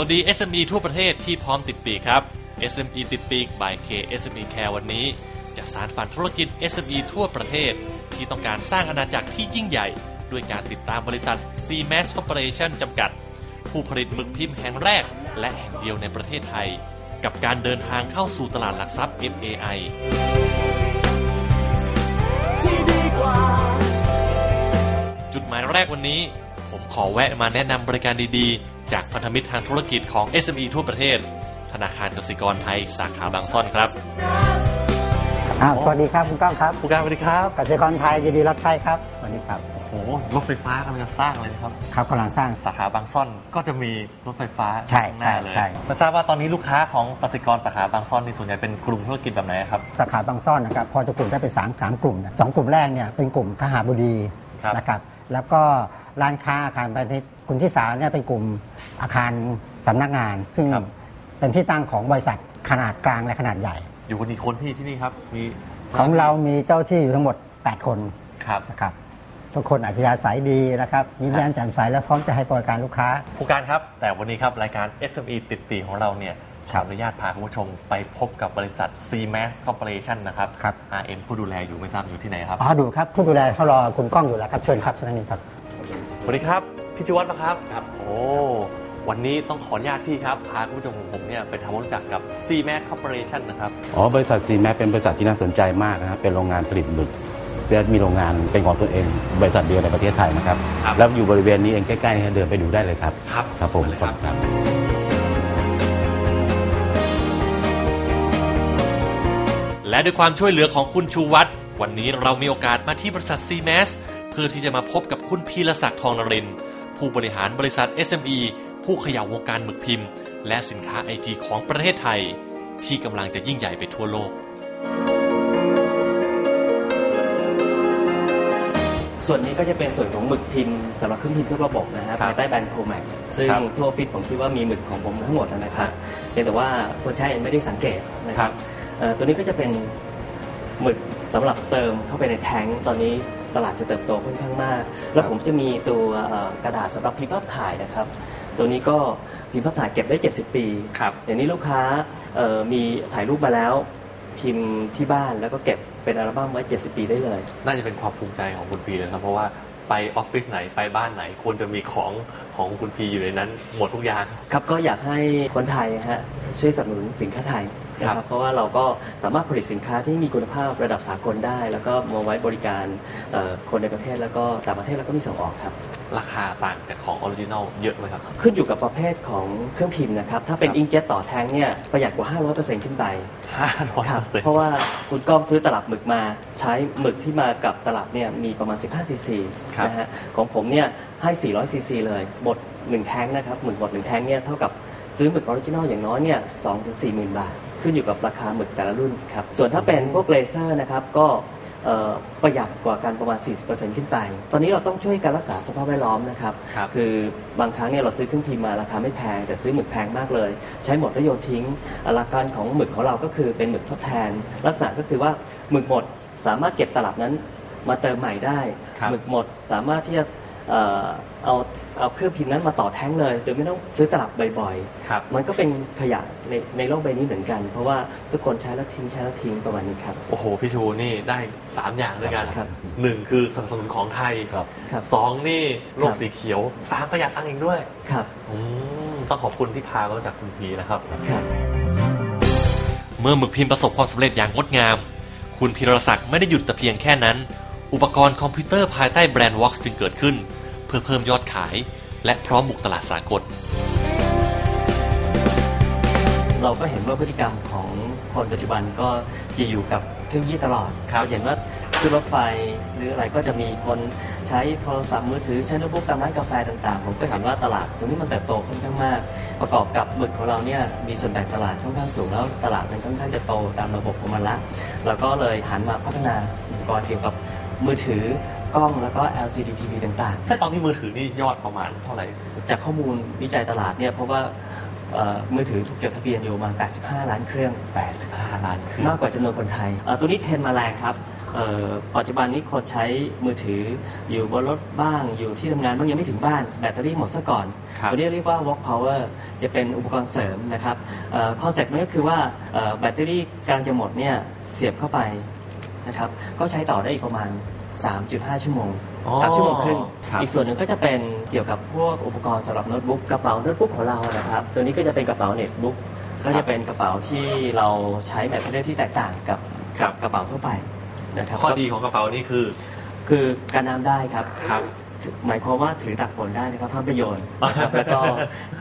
วัสดี SME ทั่วประเทศที่พร้อมติดปีกครับ SME ติดปีก by K SME Care วันนี้ จะสารฝันธุรกิจ SME ทั่วประเทศ ที่ต้องการสร้างอาณาจักรที่ยิ่งใหญ่ ด้วยการติดตามบริษัท CMAS Corporation จำกัด ผู้ผลิตหมึกพิมพ์แห่งแรก และแห่งเดียวในประเทศไทย กับการเดินทางเข้าสู่ตลาดหลักทรัพย์ MAI จุดหมายแรกวันนี้ ผมขอแวะมาแนะนำบริการดีๆ จากพันธมิตรทางธุรกิจของ SME ทั่วประเทศ ธนาคารกสิกรไทยสาขาบางซ่อนครับอ้าวสวัสดีครับคุณก้องครับผู้การสวัสดีครับกสิกรไทยยินดีรับใช้ครับสวัสดีครับโอ้โหรถไฟฟ้ากำลังจะสร้างเลยนะครับครับกำลังสร้างสาขาบางซ่อนก็จะมีรถไฟฟ้าใช่ข้างหน้าเลยใช่ใช่ไมาทราบว่าตอนนี้ลูกค้าของกสิกรสาขาบางซ่อนนี่ส่วนใหญ่เป็นกลุ่มธุรกิจแบบไหนครับสาขาบางซ่อนนะครับพอจะกลุ่มได้เป็นสามสามกลุ่มนะสองกลุ่มแรกเนี่ยเป็นกลุ่มคหาบดีครับนะครับแล้วก็ ร้านค้าอาคารพาณิชย์กลุ่มที่สามเนี่ยเป็นกลุ่มอาคารสำนักงาน ซึ่งครับ เป็นที่ตั้งของบริษัทขนาดกลางและขนาดใหญ่ อยู่กันกี่คนพี่ที่นี่ครับมีของเรามีเจ้าที่อยู่ทั้งหมด 8 คนครับนะครับทุกคนอัธยาศัยดีนะครับยิ้มแย้มแจ่มใสและพร้อมจะให้บริการลูกค้า ผู้การครับ แต่วันนี้ครับรายการ SME ติดปีของเราเนี่ยขครัอบอนุญาตพาคุณผู้ชมไปพบกับบริษัท CMAS Corporation นะครับ ครับ RM ผู้ดูแลอยู่ไม่ทราบอยู่ที่ไหนครับ อ๋อดูครับผู้ดูแลเขารอคุณก้องอยู่แล้วครับเชิญครับเชิญนี่ครับ สวัสดีครับพี่ชิวัตรนะครับ ครับ โอ้ วันนี้ต้องขออนุญาตพี่ครับ พาคุณผู้ชมของผมเนี่ยไปทำความรู้จักกับ CMAS Corporation นะครับ อ๋อบริษัทซีแมเป็นบริษัทที่น่าสนใจมากนะครับเป็นโรงงานผลิตหมึกและมีโรงงานเป็นของตัวเอง บริษัทเดียวในประเทศไทยนะครับครับ แล้วอยู่บริเวณนี้เองใกล้ๆนี่เดินไปดูได้เลยครับครับครับผมมาเลยครับครับและด้วยความช่วยเหลือของคุณชูวัตรวันนี้เรามีโอกาสมาที่บริษัท CMAS เพื่อที่จะมาพบกับคุณพีรศักดิ์ทองนรินทร์ผู้บริหารบริษัท SME ผู้เขย่าวงการหมึกพิมพ์ และสินค้าไอทีของประเทศไทย ที่กำลังจะยิ่งใหญ่ไปทั่วโลก ส่วนนี้ก็จะเป็นส่วนของหมึกพิมพ์สำหรับเครื่องพิมพ์ทุกระบบนะฮะครับภายใต้แบรนด์โครแม็กซึ่งครับทั่วออฟฟิศผมคิดว่ามีหมึกของผมทั้งหมดนะคครัรับบเพียงแต่ว่าคนใช้ไม่ได้สังเกตนะคครัรับบเอ่อตัวนี้ก็จะเป็นหมึกสำหรับเติมเข้าไปในแท้งตอนนี้ ตลาดจะเติบโตค่อนข้างมาก แล้วผมจะมีตัวเอ่อกระดาษสำหรับพิมพ์ภาพถ่ายนะครับ ตัวนี้ก็พิมพ์ภาพถ่ายเก็บได้ 70 ปีครับเดี๋ยวนี้ลูกค้าเอ่อมีถ่ายรูปมาแล้ว พิมพ์ที่บ้านแล้วก็เก็บเป็นอัลบั้มไว้ 70 ปีได้เลย น่าจะเป็นความภูมิใจของคุณพีเลยครับเพราะว่า ไปออฟฟิศไหนไปบ้านไหน ควรจะมีของของคุณพีอยู่ในนั้น หมดทุกอย่างครับก็อยากให้คนไทยฮะช่วยสนับสนุนสินค้าไทยนะคครัรับบเพราะว่าเราก็สามารถผลิตสินค้าที่มีคุณภาพระดับสากลได้ แล้วก็มาไว้บริการเอ่อคนในประเทศแล้วก็ต่างประเทศแล้วก็มีส่งออกครับ ราคาต่างจากของออริจินอลเยอะไหมครับ ขึ้นอยู่กับประเภทของเครื่องพิมพ์นะครับ ถ้าเป็นครับ อิงเจ็ตต่อแทงเนี่ยประหยัดกว่า 500%ขึ้นไปห้าร้อยครับเปอร์เซ็นต์เพราะว่าคุณก้องซื้อตลับหมึกมา ใช้หมึกที่มากับตลับเนี่ยมีประมาณ 15 ซีซีนะฮะของผมเนี่ยให้ 400 ซีซีเลยหมด1แท้งนะครับหมึกหมด1แท้งเนี่ยเท่ากับซื้อหมึกออริจินอลอย่างน้อยเนี่ย2ถึง4 0,000บาท ขึ้นอยู่กับราคาหมึกแต่ละรุ่นครับส่วนถ้าเป็นพวกเลเซอร์นะครับก็เอ่อ ประหยัดกว่ากันประมาณ 40%ขึ้นไป ตอนนี้เราต้องช่วยการรักษาสภาพแวดล้อมนะครับครับคือบางครั้งเนี่ยเราซื้อเครื่องพิมพ์มาราคาไม่แพง แต่ซื้อหมึกแพงมากเลย ใช้หมดแล้วโยนทิ้งหลักการของหมึกของเราก็คือเป็นหมึกทดแทน ลักษณะก็คือว่าหมึกหมดสามารถเก็บตลับนั้นมาเติมใหม่ได้ครับหมึกหมดสามารถที่จะ เอ่อเอาเอาเครื่องพิมพ์นั้นมาต่อแท้งเลย โดยไม่ต้องซื้อตลับบ่อยครับ ๆ มันก็เป็นขยะในในโลกใบนี้เหมือนกัน เพราะว่าทุกคนใช้แล้วทิ้งใช้แล้วทิ้งประมาณนี้ครับ โอ้โห พี่ชูนี่ได้ 3 อย่างด้วยกันครับหนึ่งคือสนับสนุนของไทยครับ ครับ สองนี่โลกครับสีเขียวสามประหยัดตังค์เองด้วยครับ อืมต้องขอบคุณที่พามารู้จากคุณพีนะครับ ครับ เมื่อหมึกพิมพ์ประสบความสำเร็จอย่างงดงาม คุณพีรศักดิ์ไม่ได้หยุดแต่เพียงแค่นั้น อุปกรณ์คอมพิวเตอร์ภายใต้แบรนด์ Vox จึงเกิดขึ้น เพื่อเพิ่มยอดขาย และพร้อมบุกตลาดสากล เราก็เห็นว่าพฤติกรรมของคนปัจจุบันก็จะอยู่กับเทคโนโลยีตลอดครับเราเห็นว่าขึ้นรถไฟหรืออะไรก็จะมีคนใช้โทรศัพท์มือถือใช้โน้ตบุ๊กตามร้านกาแฟต่างๆ ผมก็เห็นว่าตลาดตรงนี้มันเติบโตค่อนข้างมาก ประกอบกับหมึกของเราเนี่ยมีส่วนแบ่งตลาดค่อนข้างสูงแล้วตลาดมันค่อนข้างจะโตตามระบบของมันละเราก็เลยหันมาพัฒนาอุปกรณ์เกี่ยวกับมือถือ กล้องแล้วก็ LCD TV ต่างๆถ้าตอนที่มือถือนี่ยอดประมาณเท่าไหร่จากข้อมูลวิจัยตลาดเนี่ยเพราะว่าเอ่อมือถือถูกจดทะเบียนอยู่ประมาณ 85 ล้านเครื่อง 85 ล้านเครื่องมากกว่าจำนวนคนไทยเอ่อตัวนี้เทรนด์มาแรงครับเอ่อปัจจุบันนี้คนใช้มือถืออยู่บนรถบ้าง อยู่ที่ทำงานบ้างยังไม่ถึงบ้าน แบตเตอรี่หมดซะก่อน ครับ ตัวนี้เรียกว่า walk power จะเป็นอุปกรณ์เสริมนะครับคอนเซ็ปต์มันก็คือว่าเอ่อแบตเตอรี่กำลังจะหมดเนี่ยเสียบเข้าไป นะครับก็ใช้ต่อได้อีกประมาณ 3.5 ชั่วโมงอ๋อสามชั่วโมงครึ่งครับ อีกส่วนหนึ่งก็จะเป็นเกี่ยวกับพวกอุปกรณ์สำหรับโน้ตบุ๊กกระเป๋าโน้ตบุ๊กของเรานะครับ ตัวนี้ก็จะเป็นกระเป๋าเน็ตบุ๊กก็จะเป็นกระเป๋าที่เราใช้แบตเตอรี่ที่แตกต่างกับครับกระเป๋าทั่วไปนะครับข้อดีของกระเป๋านี่คือคือการน้ำได้ครับ ครับ หมายความว่าถือตักฝนได้นะครับห้ามประโยชน์นะครับแล้วก็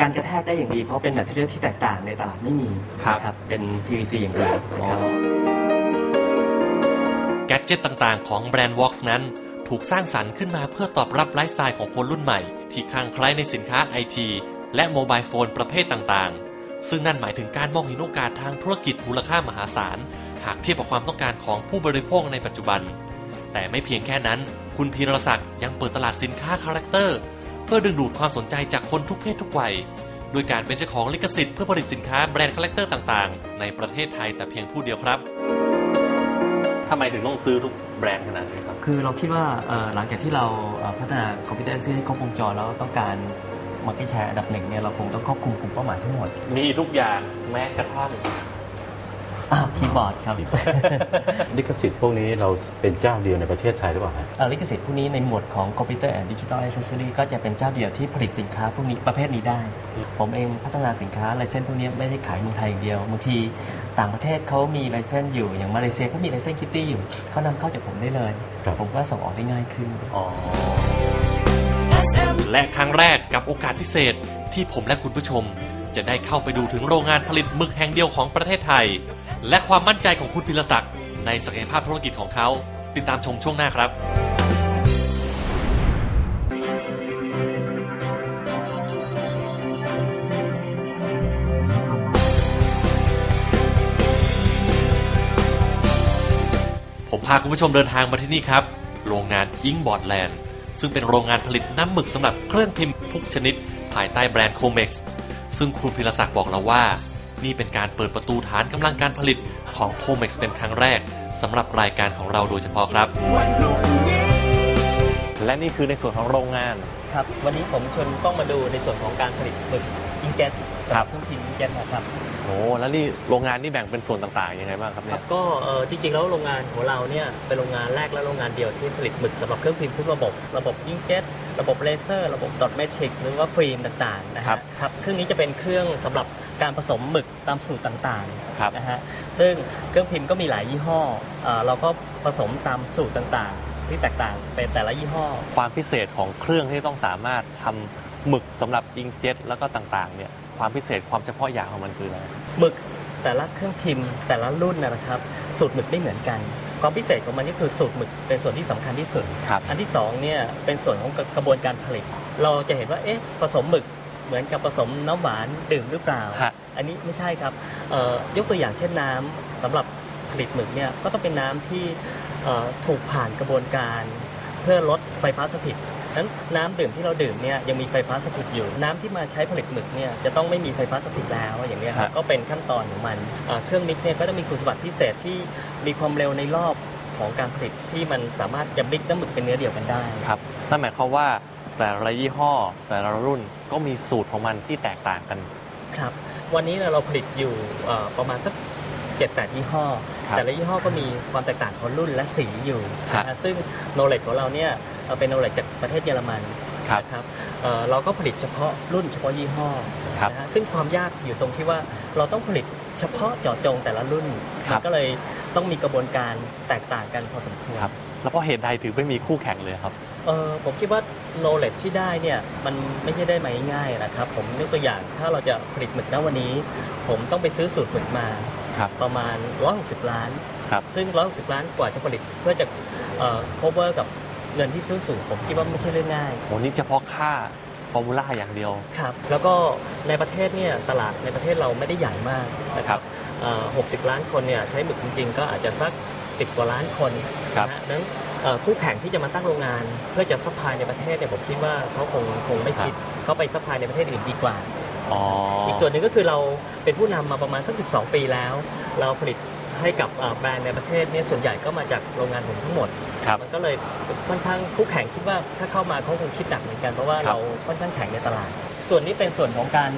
การกระแทกได้อย่างดีเพราะเป็นแบตเตอรี่ที่แตกต่างในตลาดไม่มีครับ นะครับเป็น PVC อย่างเดียวนะครับแกดเจ็ตต่างๆ ของแบรนด์ Vox นั้น ถูกสร้างสรรค์ขึ้นมาเพื่อตอบรับไลฟ์สไตล์ของคนรุ่นใหม่ ที่คลั่งไคล้ในสินค้าไอทีและโมบายโฟนประเภทต่างๆ ซึ่งนั่นหมายถึงการมองเห็นโอกาสทางธุรกิจมูลค่ามหาศาล หากเทียบกับความต้องการของผู้บริโภคในปัจจุบัน แต่ไม่เพียงแค่นั้น คุณพีรศักดิ์ยังเปิดตลาดสินค้าคาแรคเตอร์ เพื่อดึงดูดความสนใจจากคนทุกเพศทุกวัยโดยการเป็นเจ้าของลิขสิทธิ์เพื่อผลิตสินค้าแบรนด์คาแรคเตอร์ต่างๆ ในประเทศไทยแต่เพียงผู้เดียวครับ ทำไมถึงต้องซื้อทุกแบรนด์ขนาดนี้ครับ คือเราคิดว่าเอ่อหลังจากที่เราเอ่อพัฒนาคอมพิวเตอร์ให้ครบวงจรแล้วต้องการมาร์เก็ตแชร์อันดับหนึ่งเนี่ยเราคงต้องครอบคลุมกลุ่มเป้าหมายทั้งหมด มีทุกอย่างแม้กระทั่ง อ่าคีย์บอร์ดครับ ลิขสิทธิ์พวกนี้เราเป็นเจ้าเดียวในประเทศไทยหรือเปล่าฮะเอ่อลิขสิทธิ์พวกนี้ในหมวดของคอมพิวเตอร์แอนด์ดิจิทัลแอ c เซสซอรีก็จะเป็นเจ้าเดียวที่ผลิตสินค้าพวกนี้ประเภทนี้ได้ ผมเองพัฒนาสินค้าไลเซนส์พวกนี้ไม่ได้ขายเมืองไทยอย่างเดียวบางทีต่างประเทศเขามีไลเซนส์อยู่อย่างมาเลเซียเขามีไลเซนส์คิตตี้อยู่เขานำเข้าจากผมได้เลย ครับ ผมก็ส่งออกได้ง่ายขึ้นและครั้งแรกกับโอกาสพิเศษที่ผมและคุณผู้ชม จะได้เข้าไปดูถึงโรงงานผลิตหมึกแห่งเดียวของประเทศไทย และความมั่นใจของคุณพิรศักดิ์ในศักยภาพธุรกิจของเขา ติดตามชมช่วงหน้าครับผมพาคุณผู้ชมเดินทางมาที่นี่ครับ โรงงานอิงบอร์ดแลนด์ซึ่งเป็นโรงงานผลิตน้ำหมึกสำหรับเครื่องพิมพ์ทุกชนิด ภายใต้แบรนด์โคเม็กซ์ ซึ่งคุณพิรศักดิ์บอกเราว่า นี่เป็นการเปิดประตูฐานกำลังการผลิตของโคเม็กซ์เป็นครั้งแรกสำหรับรายการของเราโดยเฉพาะครับ และนี่คือในส่วนของโรงงาน ครับ วันนี้ผมชวนต้องมาดูในส่วนของการผลิตหมึกอิงเจ็ตครับเครื่องพิมพ์อิงเจ็ตนะครับโอ้แล้วนี่โรงงานนี่แบ่งเป็นส่วนต่างๆยังไงบ้างครับคเนี่รัย บก็เอ่อจริงๆแล้วโรงงานของเราเนี่ยเป็นโรงงานแรกและโรงงานเดียวที่ผลิตหมึกสำหรับเครื่องพิมพ์ทุกระบบ ระบบยิงเจ็ตระบบเลเซอร์ ระบบดอทเมทริกหรือว่าฟิล์มต่างๆนะครัฮะบครับเครื่องนี้จะเป็นเครื่องสำหรับการผสมหมึกตามสูตรต่างครับ ๆนะฮะซึ่งเครื่องพิมพ์ก็มีหลายยี่ห้อเอ่อเราก็ผสมตามสูตรต่างๆ ที่แตกต่างเป็นแต่ละยี่ห้อ ความพิเศษของเครื่องที่ต้องสามารถทำหมึกสำหรับอิงเจ็ตแล้วก็ต่างๆเนี่ยความพิเศษความเฉพาะอย่างของมันคืออะไรหมึกแต่ละเครื่องพิมพ์ แต่ละรุ่นนะนะครับ สูตรหมึกไม่เหมือนกัน ความพิเศษของมันนี่คือสูตรหมึกเป็นส่วนที่สำคัญที่สุด ครับ อันที่สองเนี่ยเป็นส่วนของกระบวนการผลิต เราจะเห็นว่าเอ๊ะผสมหมึกเหมือนกับผสมน้ำหวานดื่มหรือเปล่า ฮะ อันนี้ไม่ใช่ครับเอ่อยกตัวอย่างเช่นน้ำสำหรับ ผลิตหมึกเนี่ยก็ต้องเป็นน้ำที่เอ่อถูกผ่านกระบวนการเพื่อลดไฟฟ้าสถิตนั้นน้ำดื่มที่เราดื่มเนี่ยยังมีไฟฟ้าสถิตอยู่ น้ำที่มาใช้ผลิตหมึกเนี่ยจะต้องไม่มีไฟฟ้าสถิตแล้วอย่างนี้ยครับฮะก็เป็นขั้นตอนของมันอ่าเครื่องมิกเนี่ยก็จะมีคุณสมบัติพิเศษที่มีความเร็วในรอบของการผลิตที่มันสามารถจะมิกน้ำหมึกเป็นเนื้อเดียวกันได้ครับนั่นหมายความว่าแต่ละยี่ห้อแต่ละรุ่นก็มีสูตรของมันที่แตกต่างกันครับ วันนี้เนี่ยเราผลิตอยู่เอ่อประมาณสัก เจ็ดแปดยี่ห้อ ครับแต่ละยี่ห้อก็มีความแตกต่างของรุ่นและสีอยู่ครับ นะฮะซึ่ง knowledge ของเราเนี่ยเอ่อเป็น knowledge จากประเทศเยอรมันครับ นะครับเอ่อเราก็ผลิตเฉพาะรุ่นเฉพาะยี่ห้อครับนะฮะซึ่งความยากอยู่ตรงที่ว่าเราต้องผลิตเฉพาะเจาะจงแต่ละรุ่นครับ มันก็เลยต้องมีกระบวนการแตกต่างกันพอสมควร ครับ แล้วก็เหตุใดถึงไม่มีคู่แข่งเลยครับ เออผมคิดว่า knowledge ที่ได้เนี่ยมันไม่ใช่ได้มาง่ายๆนะครับ ผมยกตัวอย่างถ้าเราจะผลิตหมึกณวันนี้ ผมต้องไปซื้อสูตรหมึกมา ครับ ประมาณ 160 ล้าน ครับซึ่ง 160 ล้านกว่าจะผลิตเพื่อจะเอ่อ cover กับเงินที่ซื้อสูงผมคิดว่าไม่ใช่เรื่องง่าย โหนี่เฉพาะค่าฟอร์มูล่าอย่างเดียว ครับ แล้วก็ในประเทศเนี่ยตลาดในประเทศเราไม่ได้ใหญ่มากนะครับเอ่อ60 ล้านคนเนี่ยใช้หมึกจริงๆ ก็อาจจะสัก 10 กว่าล้านคนครับ นะฮะดังนั้นเอ่อคู่แข่งที่จะมาตั้งโรงงาน เพื่อจะซัพพลายในประเทศเนี่ยผมคิดว่าเขาคงคงไม่คิดเขาไปซัพพลายในประเทศอื่นดีกว่า อ๋ออีกส่วนหนึ่งก็คือเราเป็นผู้นำมาประมาณสัก 12 ปีแล้ว เราผลิตให้กับอ่าแบรนด์ในประเทศเนี่ยส่วนใหญ่ก็มาจากโรงงานผมทั้งหมด ครับ มันก็เลยค่อนข้างคู่แข่งคิดว่าถ้าเข้ามาเขาคงคิดหนักเหมือนกันเพราะว่าครับเราค่อนข้างแข่งในตลาด ส่วนนี้เป็นส่วนของการ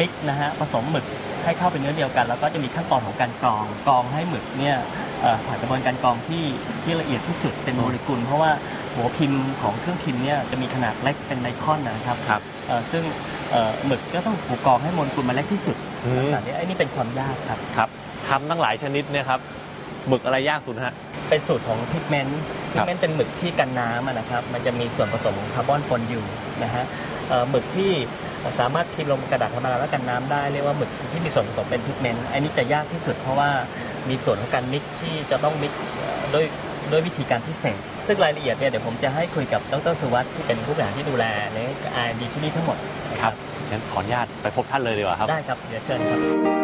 มิกนะฮะผสมหมึก ให้เข้าเป็นเนื้อเดียวกัน แล้วก็จะมีขั้นตอนของการกรองกรองให้หมึกเนี่ยเอ่อผ่านกระบวนการกรองที่ที่ละเอียดที่สุดเป็นโมเลกุล เพราะว่าหัวพิมพ์ของเครื่องพิมพ์เนี่ยจะมีขนาดเล็กเป็นไมครอนนะครับครับ เอ่อซึ่งเอ่อหมึกก็ต้องถูกกรองให้โมเลกุลมันเล็กที่สุดอืม ลักษณะนี้ไอ้นี่เป็นความยากครับ ครับทำตั้งหลายชนิดเนี่ยครับหมึกอะไรยากสุดฮะ เป็นสูตรของพิกเมนต์คพิรักบ เมนต์เป็นหมึกที่กันน้ำอะนะครับ มันจะมีส่วนผสมของคาร์บอนปนอยู่นะฮะเอ่อหมึกที่ สามารถพิมพ์ลงกระดาษธรรมดาแล้วกันน้ำได้เรียกว่าหมึกที่มีส่วนผสมเป็นพิกเมนต์อันนี้จะยากที่สุดเพราะว่ามีส่วนของการมิกซ์ที่จะต้องมิกซ์เอ่อด้วยด้วยวิธีการพิเศษ ซึ่งรายละเอียดเนี่ยเดี๋ยวผมจะให้คุยกับดรสุวัสด์ที่เป็นผู้บริหารที่ดูแลใน R&D ที่นี่ทั้งหมดนะงั้นขออนุญาตไปพบท่านเลยดีกว่าครับได้ครับเดี๋ยวเชิญครับ